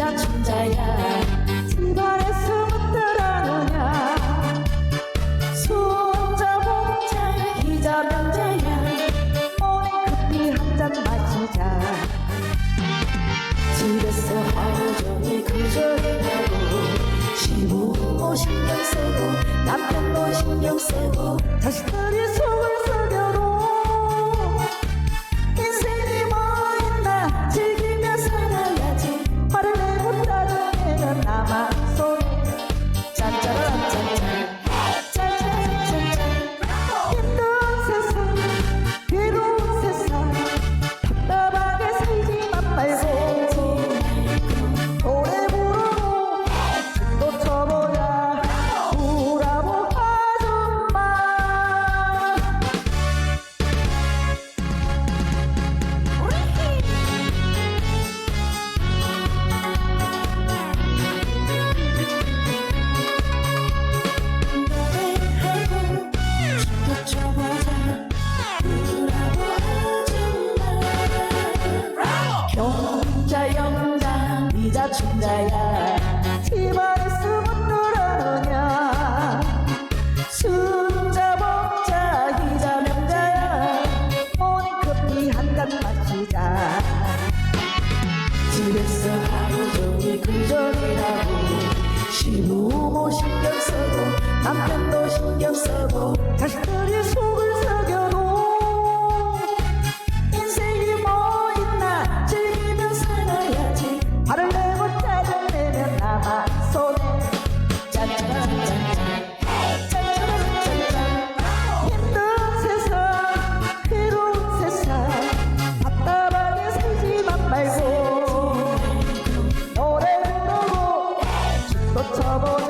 진짜 춘자야. 증거래 숨었더라 너냐. 수자 공자 기자 명자야. 오늘 커피 한 잔 마시자. 집에서 하루 종일 그저리하고 시부모 신경 쓰고 남편도 신경 쓰고 다시 또 부적이라고. 시부모 신경 쓰고 남편도 신경 쓰고. 자식들이 সবর